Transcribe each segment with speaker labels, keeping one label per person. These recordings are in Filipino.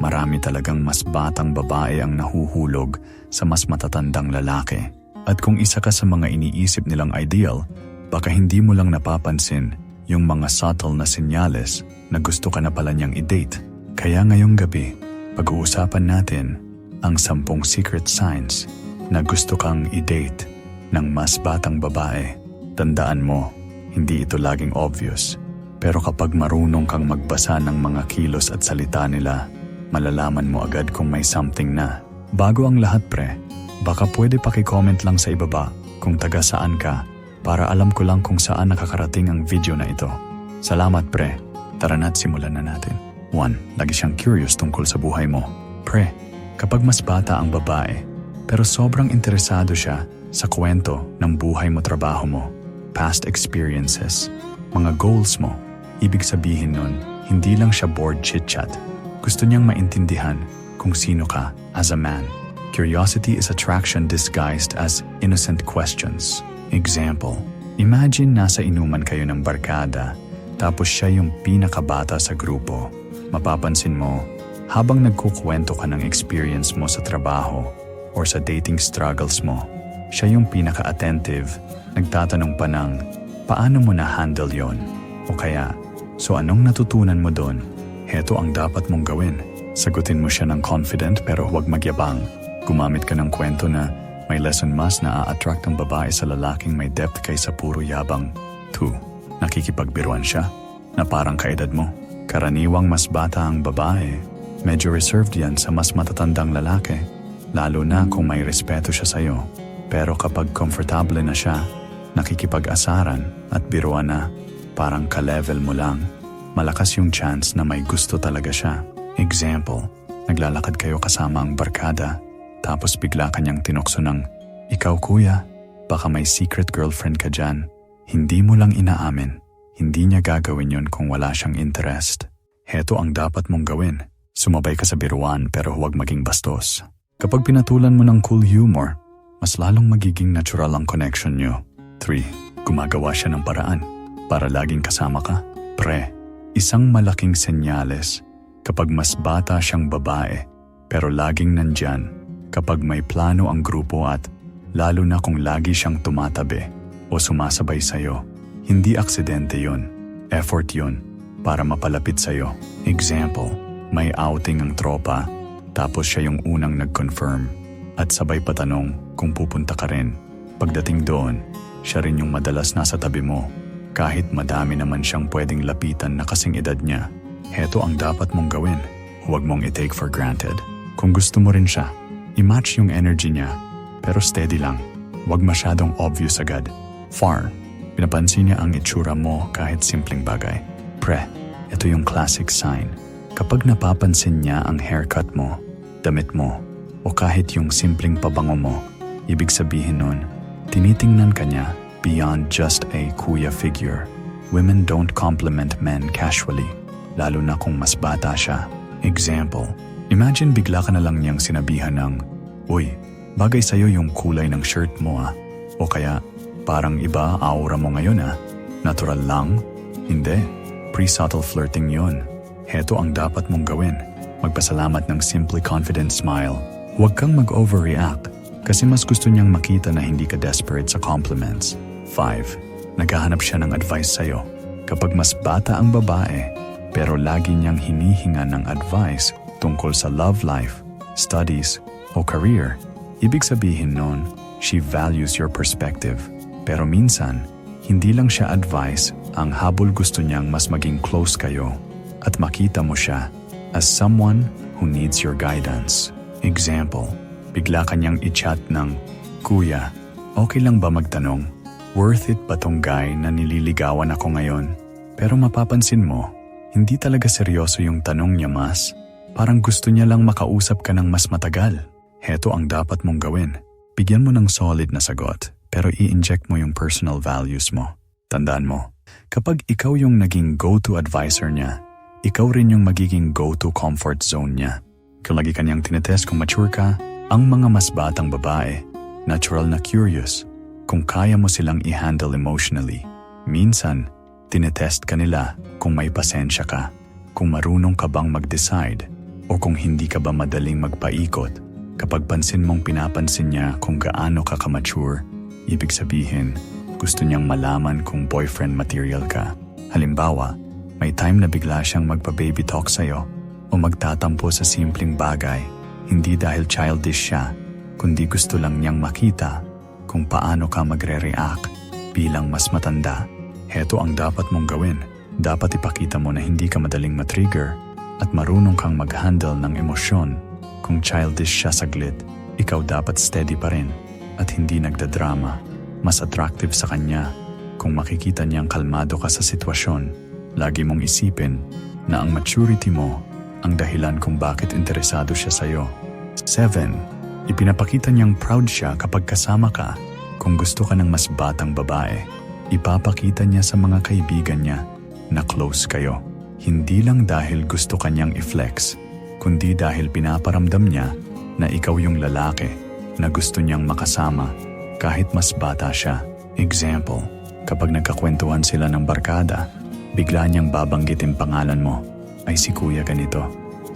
Speaker 1: marami talagang mas batang babae ang nahuhulog sa mas matatandang lalaki. At kung isa ka sa mga iniisip nilang ideal, baka hindi mo lang napapansin yung mga subtle na senyales na gusto ka na pala niyang i-date. Kaya ngayong gabi, pag-uusapan natin ang sampung secret signs na gusto kang i-date ng mas batang babae. Tandaan mo, hindi ito laging obvious. Pero kapag marunong kang magbasa ng mga kilos at salita nila, malalaman mo agad kung may something na. Bago ang lahat pre, baka pwede paki-comment lang sa ibaba kung taga saan ka para alam ko lang kung saan nakakarating ang video na ito. Salamat pre, tara na't simulan na natin. 1. Lagi siyang curious tungkol sa buhay mo. Pre, kapag mas bata ang babae, pero sobrang interesado siya sa kwento ng buhay mo trabaho mo, past experiences, mga goals mo, ibig sabihin nun, hindi lang siya bored chit-chat. Gusto niyang maintindihan kung sino ka as a man. Curiosity is attraction disguised as innocent questions. Example, imagine nasa inuman kayo ng barkada tapos siya yung pinakabata sa grupo. Mapapansin mo, habang nagkukwento ka ng experience mo sa trabaho or sa dating struggles mo, siya yung pinaka-attentive, nagtatanong pa ng, paano mo na-handle yon? O kaya, so anong natutunan mo doon? Heto ang dapat mong gawin. Sagutin mo siya ng confident pero huwag magyabang. Gumamit ka ng kwento na may lesson mas na a-attract ang babae sa lalaking may depth kaysa puro yabang. 2. Nakikipagbiruan siya na parang kaedad mo. Karaniwang mas bata ang babae. Medyo reserved yan sa mas matatandang lalaki. Lalo na kung may respeto siya sa'yo. Pero kapag komfortable na siya, nakikipag-asaran at biruan na, parang ka-level mo lang, malakas yung chance na may gusto talaga siya. Example, naglalakad kayo kasama ang barkada, tapos bigla kanyang tinokso ng, Ikaw kuya, baka may secret girlfriend ka dyan. Hindi mo lang inaamin. Hindi niya gagawin yon kung wala siyang interest. Heto ang dapat mong gawin. Sumabay ka sa biruan pero huwag maging bastos. Kapag pinatulan mo ng cool humor, mas lalong magiging natural ang connection nyo. 3. Gumagawa siya ng paraan para laging kasama ka. Pre, isang malaking senyales kapag mas bata siyang babae pero laging nandyan kapag may plano ang grupo at lalo na kung lagi siyang tumatabi o sumasabay sa'yo. Hindi aksidente yon, effort yon para mapalapit sa'yo. Example, may outing ang tropa tapos siya yung unang nag-confirm at sabay patanong kung pupunta ka rin. Pagdating doon, siya rin yung madalas nasa tabi mo. Kahit madami naman siyang pwedeng lapitan na kasing edad niya. Heto ang dapat mong gawin. Huwag mong i-take for granted. Kung gusto mo rin siya, i-match yung energy niya. Pero steady lang. Huwag masyadong obvious agad. Far, pinapansin niya ang itsura mo kahit simpleng bagay. Pre, ito yung classic sign. Kapag napapansin niya ang haircut mo, damit mo, o kahit yung simpleng pabango mo, ibig sabihin nun, tinitingnan ka niya beyond just a kuya figure. Women don't compliment men casually, lalo na kung mas bata siya. Example, imagine bigla ka na lang niyang sinabihan ng, Uy, bagay sa'yo yung kulay ng shirt mo ah. O kaya, parang iba aura mo ngayon ah. Natural lang? Hindi. Pre-subtle flirting yon. Heto ang dapat mong gawin. Magpasalamat ng simply confident smile. Huwag kang mag-overreact kasi mas gusto niyang makita na hindi ka desperate sa compliments. 5. Naghahanap siya ng advice sa'yo. Kapag mas bata ang babae, pero lagi niyang hinihinga ng advice tungkol sa love life, studies, o career, ibig sabihin nun, she values your perspective. Pero minsan, hindi lang siya advice, ang habol gusto niyang mas maging close kayo at makita mo siya as someone who needs your guidance. Example, bigla kanyang i-chat ng, Kuya, okay lang ba magtanong? Worth it ba tong guy na nililigawan ako ngayon? Pero mapapansin mo, hindi talaga seryoso yung tanong niya mas. Parang gusto niya lang makausap ka ng mas matagal. Heto ang dapat mong gawin. Bigyan mo ng solid na sagot, pero i-inject mo yung personal values mo. Tandaan mo, kapag ikaw yung naging go-to advisor niya, ikaw rin yung magiging go-to comfort zone niya. Kung lagi kanyang tinetest kung mature ka, ang mga mas batang babae, natural na curious, kung kaya mo silang i-handle emotionally. Minsan, tinetest ka nila kung may pasensya ka, kung marunong ka bang mag-decide, O kung hindi ka ba madaling magpaikot, kapag pansin mong pinapansin niya kung gaano ka kamature, ibig sabihin, gusto niyang malaman kung boyfriend material ka. Halimbawa, may time na bigla siyang magpa-baby talk sa'yo o magtatampo sa simpleng bagay, hindi dahil childish siya, kundi gusto lang niyang makita kung paano ka magre-react bilang mas matanda. Heto ang dapat mong gawin. Dapat ipakita mo na hindi ka madaling matrigger at marunong kang mag-handle ng emosyon. Kung childish siya saglit, ikaw dapat steady pa rin at hindi nagdadrama. Mas attractive sa kanya kung makikita niyang kalmado ka sa sitwasyon. Lagi mong isipin na ang maturity mo ang dahilan kung bakit interesado siya sa'yo. 7. Ipinapakita niyang proud siya kapag kasama ka. Kung gusto ka ng mas batang babae, ipapakita niya sa mga kaibigan niya na close kayo. Hindi lang dahil gusto kanyang i-flex, kundi dahil pinaparamdam niya na ikaw yung lalaki na gusto niyang makasama kahit mas bata siya. Example, kapag nagkakwentuhan sila ng barkada, bigla niyang babanggitin pangalan mo ay si kuya ganito,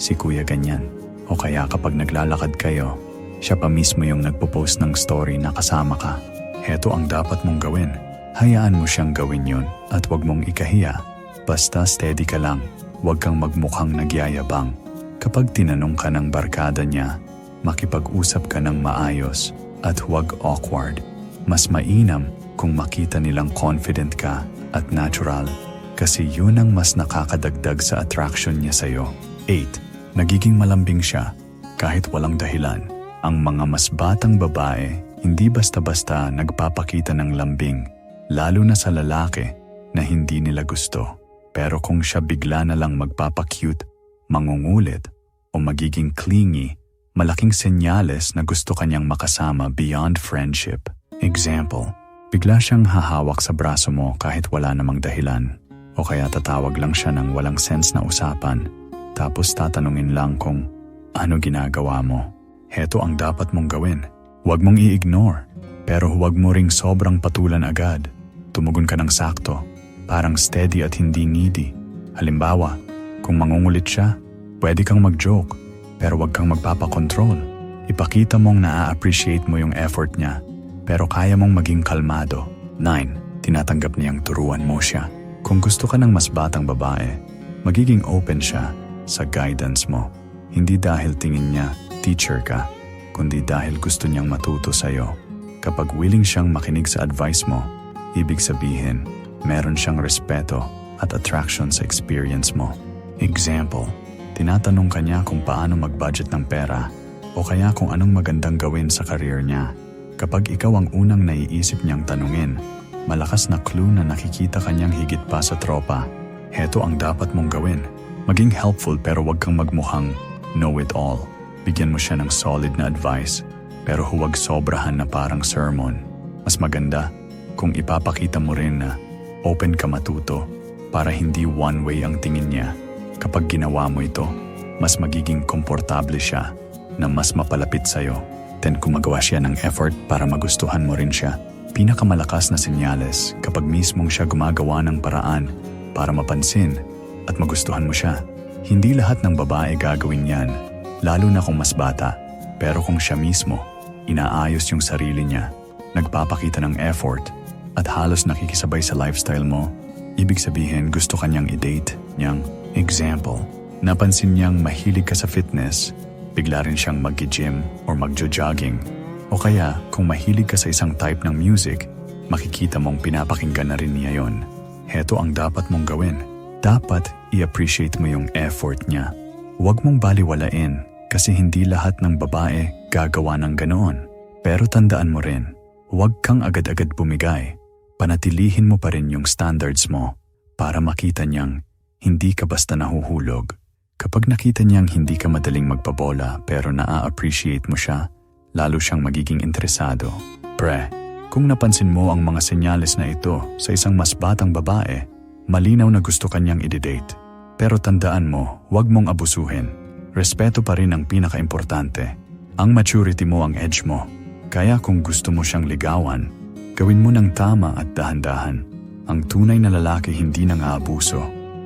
Speaker 1: si kuya ganyan. O kaya kapag naglalakad kayo, siya pa mismo yung nagpo-post ng story na kasama ka. Heto ang dapat mong gawin. Hayaan mo siyang gawin yun at huwag mong ikahiya. Basta steady ka lang, huwag kang magmukhang nagyayabang. Kapag tinanong ka ng barkada niya, makipag-usap ka ng maayos at huwag awkward. Mas mainam kung makita nilang confident ka at natural kasi yun ang mas nakakadagdag sa attraction niya sa'yo. 8. Nagiging malambing siya kahit walang dahilan. Ang mga mas batang babae hindi basta-basta nagpapakita ng lambing, lalo na sa lalaki na hindi nila gusto. Pero kung siya bigla na lang magpapakute, mangungulit, o magiging clingy, malaking senyales na gusto kanyang makasama beyond friendship. Example, bigla siyang hahawak sa braso mo kahit wala namang dahilan. O kaya tatawag lang siya ng walang sense na usapan, tapos tatanungin lang kung ano ginagawa mo. Heto ang dapat mong gawin. Huwag mong i-ignore, pero huwag mo ring sobrang patulan agad. Tumugon ka ng sakto, parang steady at hindi needy. Halimbawa, kung mangungulit siya, pwede kang mag-joke, pero huwag kang magpapakontrol. Ipakita mong naa-appreciate mo yung effort niya, pero kaya mong maging kalmado. 9. Tinatanggap niyang turuan mo siya. Kung gusto ka ng mas batang babae, magiging open siya sa guidance mo. Hindi dahil tingin niya teacher ka, kundi dahil gusto niyang matuto sa'yo. Kapag willing siyang makinig sa advice mo, ibig sabihin, meron siyang respeto at attraction sa experience mo. Example, tinatanong ka niya kung paano mag-budget ng pera o kaya kung anong magandang gawin sa career niya. Kapag ikaw ang unang naiisip niyang tanungin, malakas na clue na nakikita kanyang higit pa sa tropa. Heto ang dapat mong gawin. Maging helpful pero huwag kang magmukhang know-it-all. Bigyan mo siya ng solid na advice pero huwag sobrahan na parang sermon. Mas maganda kung ipapakita mo rin na open ka matuto para hindi one way ang tingin niya. Kapag ginawa mo ito, mas magiging komportable siya na mas mapalapit sa'yo. Then kung magawa siya ng effort para magustuhan mo rin siya, pinakamalakas na senyales kapag mismong siya gumagawa ng paraan para mapansin at magustuhan mo siya. Hindi lahat ng babae gagawin yan, lalo na kung mas bata. Pero kung siya mismo, inaayos yung sarili niya, nagpapakita ng effort, at halos nakikisabay sa lifestyle mo, ibig sabihin gusto kanyang i-date niyang. Example, napansin niyang mahilig ka sa fitness, bigla rin siyang mag-gym or magjo-jogging. O kaya, kung mahilig ka sa isang type ng music, makikita mong pinapakinggan na rin niya yon. Heto ang dapat mong gawin. Dapat i-appreciate mo yung effort niya. Huwag mong baliwalain kasi hindi lahat ng babae gagawa ng ganoon. Pero tandaan mo rin, huwag kang agad-agad bumigay. Panatilihin mo pa rin yung standards mo para makita niyang hindi ka basta nahuhulog. Kapag nakita niyang hindi ka madaling magpabola pero naa-appreciate mo siya, lalo siyang magiging interesado. Pre, kung napansin mo ang mga senyales na ito sa isang mas batang babae, malinaw na gusto kanyang i-date. Pero tandaan mo, huwag mong abusuhin. Respeto pa rin ang pinaka-importante. Ang maturity mo ang edge mo. Kaya kung gusto mo siyang ligawan, gawin mo ng tama at dahan-dahan. Ang tunay na lalaki hindi nang aabuso.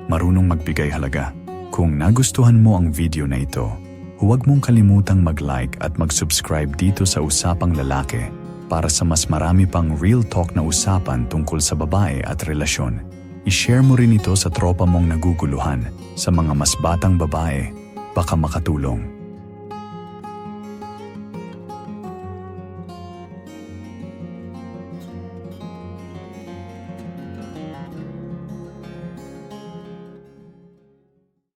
Speaker 1: Marunong magbigay halaga. Kung nagustuhan mo ang video na ito, huwag mong kalimutang mag-like at mag-subscribe dito sa Usapang Lalaki para sa mas marami pang real talk na usapan tungkol sa babae at relasyon. I-share mo rin ito sa tropa mong naguguluhan sa mga mas batang babae, baka makatulong.